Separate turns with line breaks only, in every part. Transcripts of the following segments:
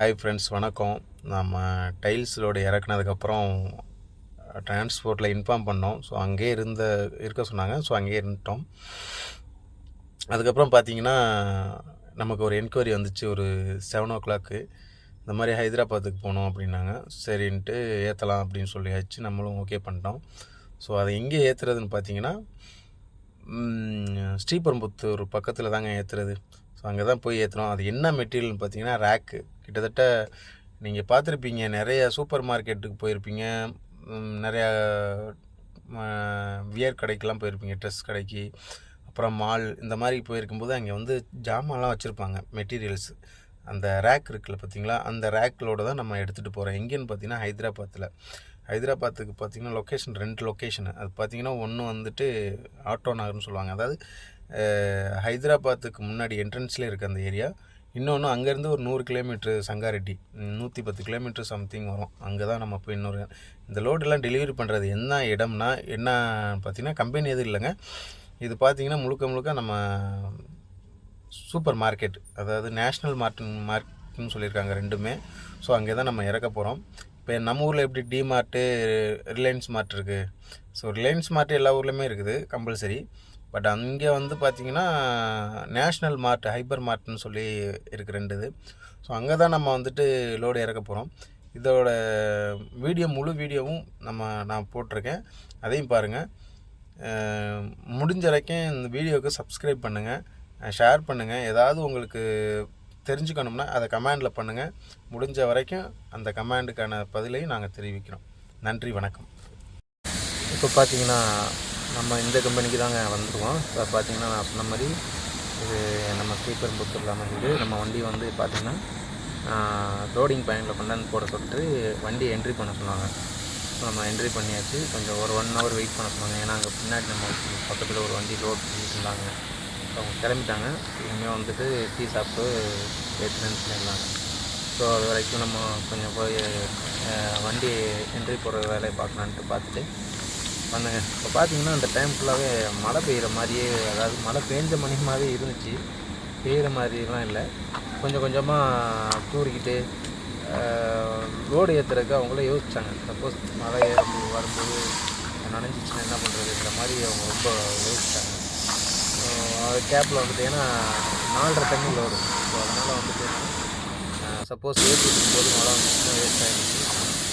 Hi friends வணக்கம். நம்ம tiles இறக்குனதுக்கப்புறம் டிரான்ஸ்போர்ட்டில் இன்ஃபார்ம் பண்ணோம். ஸோ அங்கேயே இருந்த இருக்க சொன்னாங்க. ஸோ அங்கேயே இருந்துட்டோம். அதுக்கப்புறம் பார்த்தீங்கன்னா நமக்கு ஒரு என்கொயரி வந்துச்சு. ஒரு செவன் ஓ கிளாக்கு இந்த மாதிரி ஹைதராபாத்துக்கு போகணும் அப்படின்னாங்க. சரின்ட்டு ஏற்றலாம் அப்படின்னு சொல்லியாச்சு. நம்மளும் ஓகே பண்ணிட்டோம். ஸோ அதை எங்கே ஏற்றுறதுன்னு பார்த்தீங்கன்னா ஸ்ரீபெரும்புத்தூர் பக்கத்தில் தாங்க ஏற்றுறது ஸோ அங்கே தான் போய் ஏற்றுறோம் அது என்ன மெட்டீரியல்னு பார்த்தீங்கன்னா ரேக்கு கிட்டத்தட்ட நீங்கள் பார்த்துருப்பீங்க நிறைய சூப்பர் மார்க்கெட்டுக்கு போயிருப்பீங்க நிறையா வியர் கடைக்கெலாம் போயிருப்பீங்க ட்ரெஸ் கடைக்கு அப்புறம் மால் இந்த மாதிரி போயிருக்கும்போது அங்கே வந்து ஜாமான்லாம் வச்சுருப்பாங்க மெட்டீரியல்ஸ். அந்த ரேக் இருக்குல்ல பார்த்தீங்களா? அந்த ரேக்கிலோடு தான் நம்ம எடுத்துகிட்டு போகிறோம் எங்கேன்னு பார்த்தீங்கன்னா ஹைதராபாத்தில். ஹைதராபாத்துக்கு பார்த்தீங்கன்னா லொக்கேஷன் ரெண்டு லொக்கேஷனு அது பார்த்தீங்கன்னா ஒன்று வந்துட்டு ஆட்டோ நகர்னு சொல்லுவாங்க. அதாவது ஹைதராபாத்துக்கு முன்னாடி என்ட்ரன்ஸ்லேயே இருக்குது அந்த ஏரியா இன்னொன்று அங்கேருந்து ஒரு நூறு கிலோமீட்ரு சங்காரெட்டி நூற்றி பத்து கிலோமீட்ரு சம்திங் வரும். அங்கே தான் நம்ம போய் இன்னொரு இந்த லோடெல்லாம் டெலிவரி பண்ணுறது என்ன இடம்னா என்ன பார்த்தீங்கன்னா கம்பெனி எதுவும் இல்லைங்க. இது பார்த்திங்கன்னா முழுக்க முழுக்க நம்ம சூப்பர் மார்க்கெட் அதாவது நேஷ்னல் மார்ட் மார்க்கெட்னு சொல்லியிருக்காங்க ரெண்டுமே. ஸோ அங்கே தான் நம்ம இறக்க போகிறோம் இப்போ நம்ம ஊரில் எப்படி டிமார்ட்டு ரிலையன்ஸ் மார்ட் இருக்குது ஸோ ரிலையன்ஸ் மார்ட் எல்லா ஊர்லேயுமே இருக்குது கம்பல்சரி. பட் அங்கே வந்து பார்த்திங்கன்னா நேஷ்னல் மார்ட் ஹைப்பர் மார்ட்னு சொல்லி இருக்குது ரெண்டு இது. ஸோ அங்கே தான் நம்ம வந்துட்டு லோடு இறக்க போகிறோம் இதோட வீடியோ முழு வீடியோவும் நம்ம நான் போட்டிருக்கேன். அதையும் பாருங்கள் முடிஞ்ச வரைக்கும் இந்த வீடியோவுக்கு சப்ஸ்கிரைப் பண்ணுங்கள் ஷேர் பண்ணுங்கள் ஏதாவது உங்களுக்கு தெரிஞ்சுக்கணும்னா அதை கமெண்டில் பண்ணுங்கள் முடிஞ்ச வரைக்கும் அந்த கமெண்டுக்கான பதிலையும் நாங்கள் தெரிவிக்கிறோம். நன்றி வணக்கம். இப்போ பார்த்தீங்கன்னா நம்ம இந்த கம்பெனிக்கு தாங்க வந்திருக்கோம். இப்போ பார்த்தீங்கன்னா நான் சொன்ன மாதிரி இது நம்ம ஸ்ரீபெரும்புத்தூரில் அமைஞ்சது நம்ம வண்டி வந்து பார்த்திங்கன்னா லோடிங் பாயிண்டில் கொண்டாந்து போட சொல்லிட்டு வண்டி என்ட்ரி பண்ண சொன்னாங்க. ஸோ நம்ம என்ட்ரி பண்ணியாச்சு. கொஞ்சம் ஒரு ஒன் ஹவர் வெயிட் பண்ண சொன்னாங்க. ஏன்னா அங்கே பின்னாடி நம்ம பக்கத்தில் ஒரு வண்டி லோட் பண்ணிட்டு இருந்தாங்க. அவங்க கிளம்பிட்டாங்க. இனிமேல் வந்துட்டு டீ சாப்பிட்டு ஏற்றுன்னு சொல்லியிருந்தாங்க ஸோ அது வரைக்கும் நம்ம கொஞ்சம் போய் வண்டி என்ட்ரி போடுற வேலையை பார்க்கலான்ட்டு பார்த்துட்டு பண்ணுங்க இப்போ பார்த்தீங்கன்னா அந்த டைம் ஃபுல்லாகவே மழை பெய்கிற மாதிரியே அதாவது மழை பெஞ்ச மணிமாவே இருந்துச்சு. பெய்கிற மாதிரிலாம் இல்லை. கொஞ்சம் கொஞ்சமாக தூறிக்கிட்டு லோடு ஏற்றுறதுக்கு அவங்களே யோசித்தாங்க சப்போஸ் மழை ஏறும்போது வரும்போது நனைஞ்சிச்சுன்னா என்ன பண்ணுறதுங்கிற மாதிரி அவங்க ரொம்ப யோசித்தாங்க கேப்பில் வந்துட்டு ஏன்னா நாலரை தண்ணி லோடு ஸோ அதனால் வந்துட்டு சப்போஸ் ஏற்றிட்டு போது மழை வந்துச்சுன்னா வேஸ்ட் ஆகிடுச்சு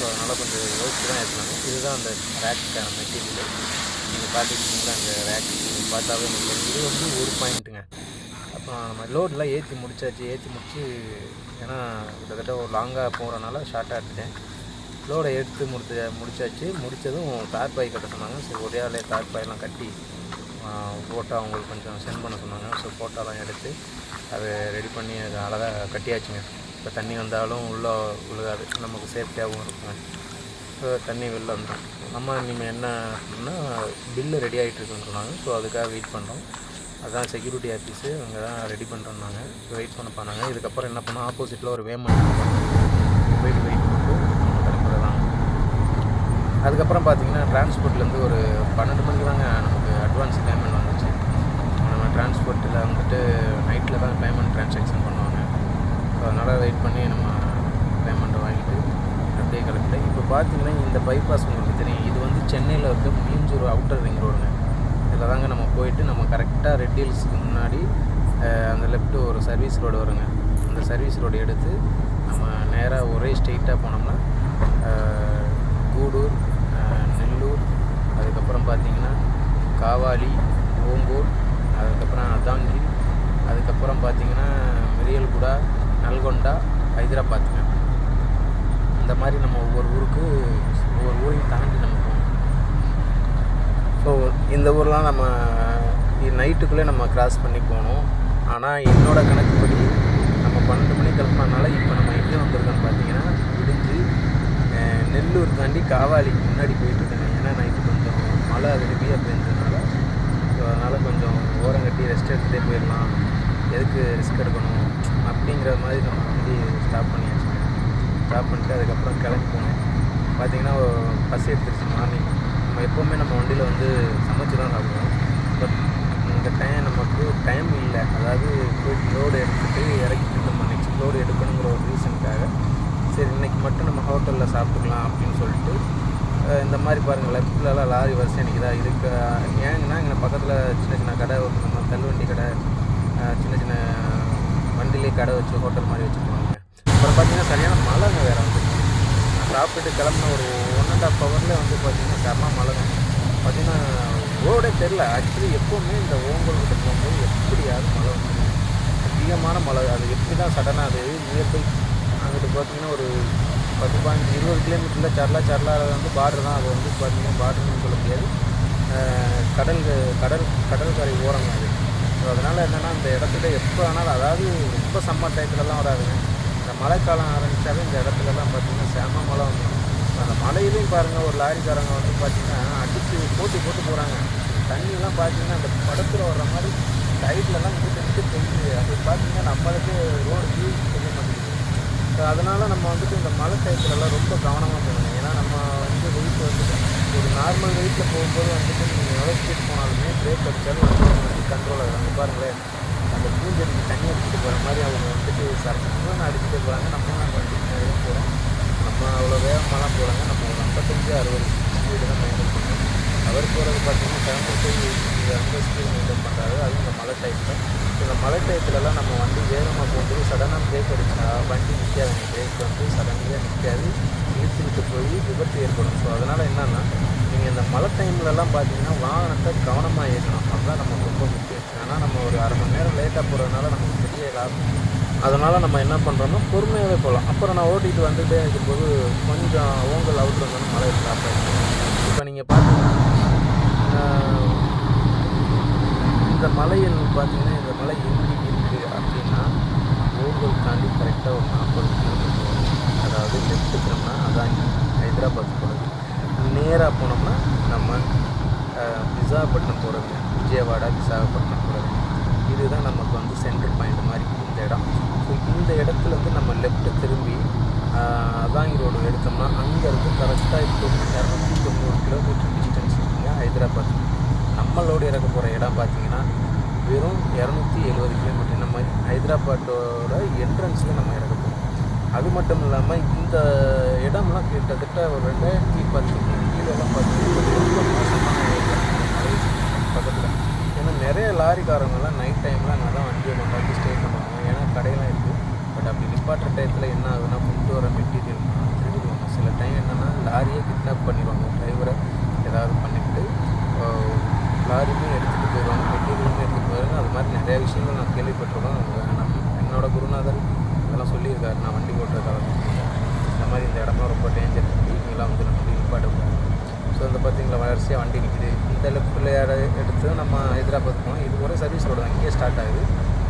ஸோ அதனால் கொஞ்சம் யோசிச்சு தான் ஏற்றினாங்க இதுதான் அந்த ரேக்குக்கான மெட்டீரியல் நீங்கள் பார்த்துக்கிட்டீங்களா அந்த ரேக் நீங்கள் பார்த்தாவே உங்களுக்கு இது வந்து ஒரு பாயிண்ட்டுங்க அப்புறம் நம்ம லோடெலாம் ஏற்றி முடிச்சாச்சு. ஏற்றி முடிச்சு ஏன்னா கிட்டத்தட்ட ஒரு லாங்காக போகிறனால ஷார்ட்டாக எடுத்துட்டேன். லோடை எடுத்து முடிச்ச முடிச்சாச்சு. முடித்ததும் தார் பாய் கட்ட சொன்னாங்க. ஸோ ஒரே ஆளே தார் பாயெல்லாம் கட்டி ஃபோட்டோ அவங்களுக்கு கொஞ்சம் சென்ட் பண்ண சொன்னாங்க. ஸோ ஃபோட்டோலாம் எடுத்து அதை ரெடி பண்ணி அதை அழகாக கட்டியாச்சுங்க. இப்போ தண்ணி வந்தாலும் உள்ளே விழுகாது. நமக்கு சேஃப்டியாகவும் இருக்கும். ஸோ தண்ணி வெளில வந்துடும் நம்ம இனிமேல் என்ன அப்படின்னா பில்லு ரெடி ஆகிட்டு இருக்குன்னு சொன்னாங்க. ஸோ அதுக்காக வெயிட் பண்ணுறோம் அதான் செக்யூரிட்டி ஆஃபீஸு அங்கே தான் ரெடி பண்ணுறோம்னாங்க வெயிட் பண்ண பண்ணாங்க இதுக்கப்புறம் என்ன பண்ணோம்? ஆப்போசிட்டில் ஒரு வேமன் போயிட்டு வெயிட் பண்ணிட்டு நம்ம கிளம்புறதான் அதுக்கப்புறம் பார்த்தீங்கன்னா டிரான்ஸ்போர்ட்லேருந்து ஒரு பன்னெண்டு மணிக்கு தாங்க நமக்கு அட்வான்ஸ் பேமெண்ட் வந்துச்சு. நம்ம டிரான்ஸ்போர்ட்டில் வந்துட்டு நைட்டில் தான் பேமெண்ட் ட்ரான்சாக்ஷன் ஸோ அதனால் வெயிட் பண்ணி நம்ம பேமெண்ட்டை வாங்கிட்டு அப்படியே கிளம்பிட்டேன். இப்போ பார்த்தீங்கன்னா இந்த பைபாஸ் உங்களுக்கு தெரியும். இது வந்து சென்னையில் இருக்க மீஞ்சூர் அவுட்டர் ரிங் ரோடுங்க இதில் தாங்க நம்ம போயிட்டு நம்ம கரெக்டாக ரெட் ஹில்ஸ்க்கு முன்னாடி அந்த லெஃப்ட் ஒரு சர்வீஸ் ரோடு வருங்க. அந்த சர்வீஸ் ரோடு எடுத்து நம்ம நேராக ஒரே ஸ்ட்ரெயிட்டாக போனோம்னா கூடூர் நெல்லூர் அதுக்கப்புறம் பார்த்தீங்கன்னா காவாலி ஓங்கூர் அதுக்கப்புறம் அதாங்கி அதுக்கப்புறம் பார்த்தீங்கன்னா மிரியல்குடா நல்கொண்டா ஹைதராபாத்துங்க இந்த மாதிரி நம்ம ஒவ்வொரு ஊருக்கு ஒவ்வொரு ஊரையும் தாண்டி நம்ம போகணும். ஸோ இந்த ஊர்லாம் நம்ம நைட்டுக்குள்ளே நம்ம கிராஸ் பண்ணி போகணும். ஆனால் என்னோட கணக்குப்படி நம்ம பன்னெண்டு மணி கிளம்பினால இப்போ நம்ம எங்கே வந்திருக்கோம்னு பார்த்தீங்கன்னா விடிஞ்சு நெல்லூர் தாண்டி காவாலிக்கு முன்னாடி போயிட்டு இருக்கேங்க ஏன்னா நைட்டு கொஞ்சம் மழை விரும்பியாக பெஞ்சதுனால ஸோ அதனால் கொஞ்சம் ஓரம் கட்டி ரெஸ்ட் எடுத்துகிட்டே போயிடலாம். எதுக்கு ரிஸ்க் எடுக்கணும்? அப்படிங்கிற மாதிரி நம்ம வண்டி ஸ்டாப் பண்ணியாச்சு. ஸ்டாப் பண்ணிட்டு அதுக்கப்புறம் கிளம்பி போனேன். பார்த்தீங்கன்னா பஸ் எடுத்துருச்சு மார்னிங் நம்ம எப்போவுமே நம்ம வண்டியில் வந்து சமைச்சு தான் சாப்பிடுவோம். பட் இந்த டைம் நமக்கு டைம் இல்லை. அதாவது போயிட்டு லோடு எடுத்துகிட்டு இறக்கிட்டு நம்ம நெக்ஸ்ட் லோடு எடுக்கணுங்கிற ஒரு ரீசனுக்காக சரி இன்னைக்கு மட்டும் நம்ம ஹோட்டலில் சாப்பிட்டுக்கலாம் அப்படின்னு சொல்லிட்டு இந்த மாதிரி பாருங்கள் லெஃப்ட்லலாம் லாரி வரிசை நிற்கிதா இதுக்கு ஏங்கன்னா இங்கே பக்கத்தில் சின்ன சின்ன கடை நம்ம தள்ளுவண்டி கடை சின்ன சின்ன வண்டிலே கடை வச்சு ஹோட்டல் மாதிரி வச்சுருப்பாங்க அப்புறம் பார்த்தீங்கன்னா சரியான மழைங்க வேறு வந்து. சாப்பிட்டு கிளம்புன ஒரு ஒன் அண்ட் ஆஃப் ஹவரில் வந்து பார்த்தீங்கன்னா செம்ம மழைங்க. பார்த்தீங்கன்னா ரோடே தெரில ஆக்சுவலி எப்போவுமே இந்த ஓங்கல் கிட்ட போகும்போது எப்படியாவது மழை வந்து அதிகமான மழை. அது எப்படி தான் சடனாக அது நியர்பை அங்கிட்டு பார்த்தீங்கன்னா ஒரு பத்து பதினஞ்சு இருபது கிலோமீட்டரில் சரலா சரலா வந்து பார்டர் தான். அது வந்து பார்த்தீங்கன்னா பார்டர்னு சொல்ல முடியாது. கடல் கடல் கடற்கரை ஓரங்க அது ஸோ அதனால் என்னென்னா இந்த இடத்துல எப்போ வேணாலும் அதாவது ரொம்ப சம்மர் டயத்துலலாம் வராதுங்க. இந்த மழைக்காலம் ஆரம்பித்தாவே இந்த இடத்துலலாம் பார்த்தீங்கன்னா செம மழை வந்துடும் அந்த மலையிலையும் பாருங்கள் ஒரு லாரிக்காரங்க வந்து பார்த்தீங்கன்னா அடித்து போட்டி போட்டு போகிறாங்க தண்ணியெல்லாம் பார்த்தீங்கன்னா அந்த படத்தில் வர்ற மாதிரி சைட்லலாம் இங்கிட்டு இங்கிட்டு தெரியுது அது பார்த்தீங்கன்னா நம்மளுக்கு ரோடு யூஸ் பண்ண மாட்டேங்குது. ஸோ அதனால் நம்ம வந்துட்டு இந்த மழை டயத்துலலாம் ரொம்ப கவனமாக போகணும். ஏன்னா நம்ம வந்து வெயிட் வந்துட்டு ஒரு நார்மல் வெயிட்டில் போகும்போது வந்துட்டு நீங்கள் எவ்வளோ ஸ்பீட் போனாலுமே பிரேக் அடித்தாலும் வண்டி வந்து பாருங்களேன். அந்த பூஞ்செடிக்கு தண்ணி அடிச்சுட்டு போகிற மாதிரி அவங்க வந்துட்டு சரக்கு அடிச்சுட்டு போகிறாங்க நம்ம நாங்கள் வந்து போகிறோம் நம்ம அவ்வளோ வேகமாகலாம் போகிறாங்க நம்ம ஒரு ஐம்பத்தஞ்சு அறுபது ஸ்பீடு தான் மெயின்டைன் பண்ணுறோம் அவர் போகிறது பார்த்தீங்கன்னா கிளம்பி போய் ஐம்பது ஸ்பீடு மெயின்டைன் பண்ணுறாரு அதுவும் இந்த மழை டைமில் இந்த மழை டயத்துலலாம் நம்ம வண்டி வேகமாக போகும்போது சடனாக பிரேக் அடிச்சா வண்டி நிற்காது பிரேக் வந்து சடனாக நிற்காது இழுத்துக்கிட்டு போய் விபத்து ஏற்படும். ஸோ அதனால் என்னென்னா நீங்கள் இந்த மழை டைம்லலாம் பார்த்தீங்கன்னா வாகனத்தை கவனமாக இயக்கணும். அதுதான் நமக்கு ரொம்ப முக்கியம். ஏன்னா நம்ம ஒரு அரை மணி நேரம் லேட்டாக போகிறதுனால நமக்கு பெரிய லாபம். அதனால் நம்ம என்ன பண்ணுறோம்னா பொறுமையாகவே போகலாம். அப்புறம் நான் ஓட்டிகிட்டு வந்துகிட்டே இருக்கும்போது கொஞ்சம் ஓங்கல் அவுட்ரு வந்தோன்னா மழை ஸ்டாப் இப்போ நீங்கள் பார்த்தீங்கன்னா இந்த மலையில் பார்த்தீங்கன்னா இந்த மலை எங்கே இருக்குது அப்படின்னா ஊர்கள் தாண்டி கரெக்டாக ஒரு நாற்பது கிலோமீட்டர் வரும். அதாவது லெஃப்ட் அதான் ஹைதராபாத் போகிறது நேராக போனோம்னா நம்ம விசாகப்பட்டினம் போகிறது விஜயவாடா விசாகப்பட்டினம் போகிறது இதுதான் நமக்கு வந்து சென்ட்ரல் பாயிண்ட் மாதிரி இந்த இடம். ஸோ இந்த இடத்துல வந்து நம்ம லெஃப்ட்டை திரும்பி அதாங்கி ரோடு எடுத்தோம்னா அங்கேருந்து கரெக்டாக இப்போ இரநூத்தி தொண்ணூறு கிலோமீட்டர் டிஸ்டன்ஸ் இருக்குங்க ஹைதராபாத். நம்மளோட இறக்க போகிற இடம் பார்த்தீங்கன்னா வெறும் இரநூத்தி எழுபது கிலோமீட்டர் நம்ம ஹைதராபாத்தோட என்ட்ரன்ஸில் நம்ம இறக்க போகிறோம் அது மட்டும் இல்லாமல் இந்த இடம்லாம் கிட்டத்தட்ட ஒரு ரெண்டாயிரத்தி பத்து கீழெல்லாம் பார்த்தீங்கன்னா ரொம்ப மோசமான பக்கத்தில். ஏன்னா நிறைய லாரிக்காரங்கெல்லாம் நைட் டைமில் அங்கே தான் வண்டியை கொண்டாந்து ஸ்டே பண்ணுவாங்க. ஏன்னா கடையெல்லாம் இருக்குது பட் அப்படி நிப்பாட்டுற டயத்தில் என்ன ஆகுதுன்னா கொண்டு வர மெட்டீரியல் திருடுவாங்க. சில டைம் என்னென்னா லாரியே கிட்னாப் பண்ணிடுவாங்க. டிரைவரை ஏதாவது பண்ணிவிட்டு லாரியுமே எடுத்துகிட்டு போயிடுவாங்க. மெட்டீரியலுமே எடுத்துகிட்டு போயிடுவாங்க. அது மாதிரி நிறைய விஷயங்கள் நான் கேள்விப்பட்டிருக்கோம். அது நான் என்னோட குருநாதர் இதெல்லாம் சொல்லியிருக்காரு. நான் வண்டி ஓட்டுற காலத்தில் இந்த மாதிரி இந்த இடம்லாம் ரொம்ப டேஞ்சர் இருக்குது இங்கெல்லாம் வந்து நம்ம நிப்பாட்டக்கூடாது ஸோ இந்த பார்த்தீங்களா வளர்ச்சியாக வண்டி நிற்கிது இந்த லெஃப்ட்டில் எடுத்து நம்ம ஹைதராபாத் போனோம் இது ஒரே சர்வீஸ் ரோடு தான். இங்கேயே ஸ்டார்ட் ஆகுது.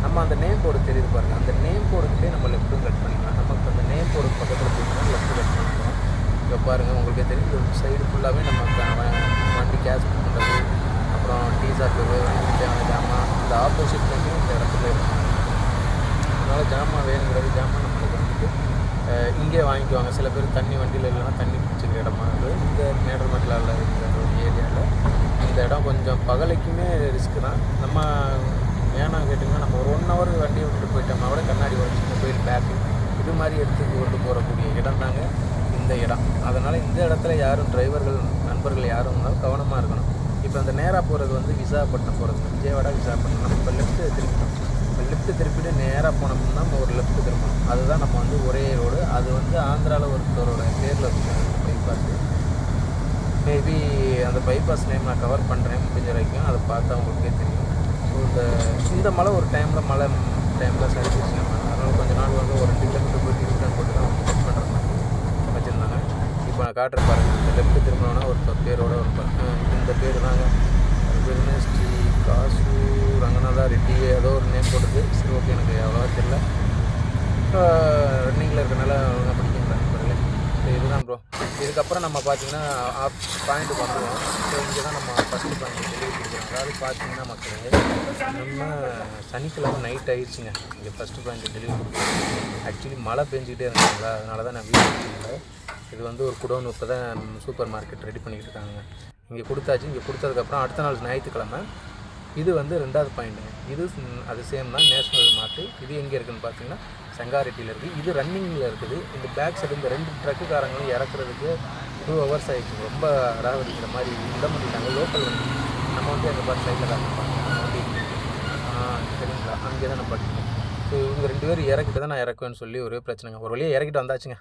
நம்ம அந்த நேம் போர்டு தெரியுது பாருங்கள் அந்த நேம் போர்டுக்கிட்டே நம்ம லெஃப்ட்டும் கட் பண்ணிக்கலாம். நமக்கு அந்த நேம் போர்டு பக்கத்தில் போயிட்டு லெஃப்ட் கட் பண்ணிக்கலாம். இங்கே பாருங்கள் உங்களுக்கே தெரியும். இந்த சைடு ஃபுல்லாகவே நம்ம வண்டி கேஸ் பண்ணுறது அப்புறம் தேவையான ஜாமான் இந்த ஆப்போசிட் வண்டியும் இந்த இடத்துல இருக்கும் அதனால் ஜாமான் வேணுங்கிறது ஜாமான் நம்மளுக்கு வந்துட்டு இங்கே வாங்கிக்குவாங்க. சில பேர் தண்ணி வண்டியில் இல்லைன்னா தண்ணி பிடிச்சிக்கிற இடமா இருக்குது இந்த மேடர்மெட்டில் இருக்கிற ஒரு ஏரியாவில் இந்த இடம் கொஞ்சம் பகலைக்குமே ரிஸ்க்கு தான். நம்ம ஏன்னா கேட்டிங்கன்னா நம்ம ஒரு ஒன் ஹவர் வண்டியை விட்டுட்டு போயிட்டோம்னா கூட கண்ணாடி உடச்சிட்டு மொபைல் பேக்கு இது மாதிரி எடுத்து கொண்டு போகக்கூடிய இடம் தாங்க இந்த இடம். அதனால் இந்த இடத்துல யாரும் டிரைவர்கள் நண்பர்கள் யாரும் இருந்தாலும் கவனமாக இருக்கணும். இப்போ அந்த நேராக போகிறது வந்து விசாகப்பட்டினம் போகிறது விஜயவாடா விசாகப்பட்டினம். நம்ம இப்போ லெஃப்ட்டு திரும்பிட்டோம் இப்போ லெஃப்ட்டு திருப்பிட்டு நேராக போனோம்னா நம்ம ஒரு லெஃப்ட்டு திரும்பணும் அதுதான் நம்ம வந்து ஒரே ரோடு அது வந்து ஆந்திராவில் ஒருத்தரோட பேரில் வச்சுருக்காங்க பைபாஸ் மேபி அந்த பைபாஸ் நேம் நான் கவர் பண்ணுறேன் முடிஞ்ச வரைக்கும். அதை பார்த்தா உங்களுக்கே தெரியும். ஸோ இந்த இந்த மழை ஒரு டைமில் மழை டைமில் சர்வீஸ் அதனால் கொஞ்ச நாள் வந்து ஒரு ரெண்டு கிலோமீட்டர் போயிட்டு யூட்டர்ன் போட்டு தான் புக் பண்ணுறாங்க வச்சுருந்தாங்க. இப்போ நான் காட்டுற பாருங்க. இந்த லெஃப்ட் திரும்பினோன்னா ஒரு பேரோட ஒரு ப- பேர் தாங்க. அது பேர் ஸ்ரீ காசு ரங்கநாதா ரெட்டி ஏதோ ஒரு நேம் போட்டது. சரி ஓகே எனக்கு அவ்வளோவா தெரியல. ரன்னிங்கில் இருக்கனால ஒழுங்காக படிக்கிறேன் நண்பர்களே ஸோ இதுதான் ப்ரோ இதுக்கப்புறம் நம்ம பார்த்தீங்கன்னா ஆஃப் பாயிண்ட் பண்ணுவோம் ஸோ இங்கே தான் நம்ம ஃபஸ்ட்டு பாயிண்ட் டெலிவரி கொடுக்குறோம். அதாவது பார்த்தீங்கன்னா மக்களே நம்ம சனிக்கிழமை நைட் ஆயிடுச்சுங்க. இங்கே ஃபஸ்ட்டு பாயிண்ட் டெலிவரி கொடுக்குறோம். ஆக்சுவலி மழை பெஞ்சிக்கிட்டே இருந்தாங்களா அதனால தான் நான் வீட்டில் இது வந்து ஒரு குடோன் இப்போ தான் சூப்பர் மார்க்கெட் ரெடி பண்ணிக்கிட்டு இருக்காங்க. இங்கே கொடுத்தாச்சு. இங்கே கொடுத்ததுக்கப்புறம் அடுத்த நாள் ஞாயிற்றுக்கிழமை இது வந்து ரெண்டாவது பாயிண்ட்டுங்க இது அது சேம் தான். நேஷ்னல் மார்ட்டு இது எங்கே இருக்குதுன்னு பார்த்தீங்கன்னா செங்காரெட்டியில் இருக்குது இது ரன்னிங்கில் இருக்குது. இந்த பேக் சைடு இந்த ரெண்டு ட்ரக்குக்காரங்களும் இறக்குறதுக்கு டூ ஹவர்ஸ் ஆகிடுச்சு ரொம்ப அடாவடிக்கிற மாதிரி இட பண்ணிட்டாங்க லோக்கல் நம்ம வந்து எங்கள் பாட்டு சைடில் தான் சரிங்களா அங்கே தான் நம்ம படிக்கணும். ஸோ இவங்க ரெண்டு பேரும் இறக்கிட்டு தான் நான் இறக்குவேன்னு சொல்லி ஒரு பிரச்சனைங்க. ஒரு வழியாக இறக்கிட்டு வந்தாச்சுங்க.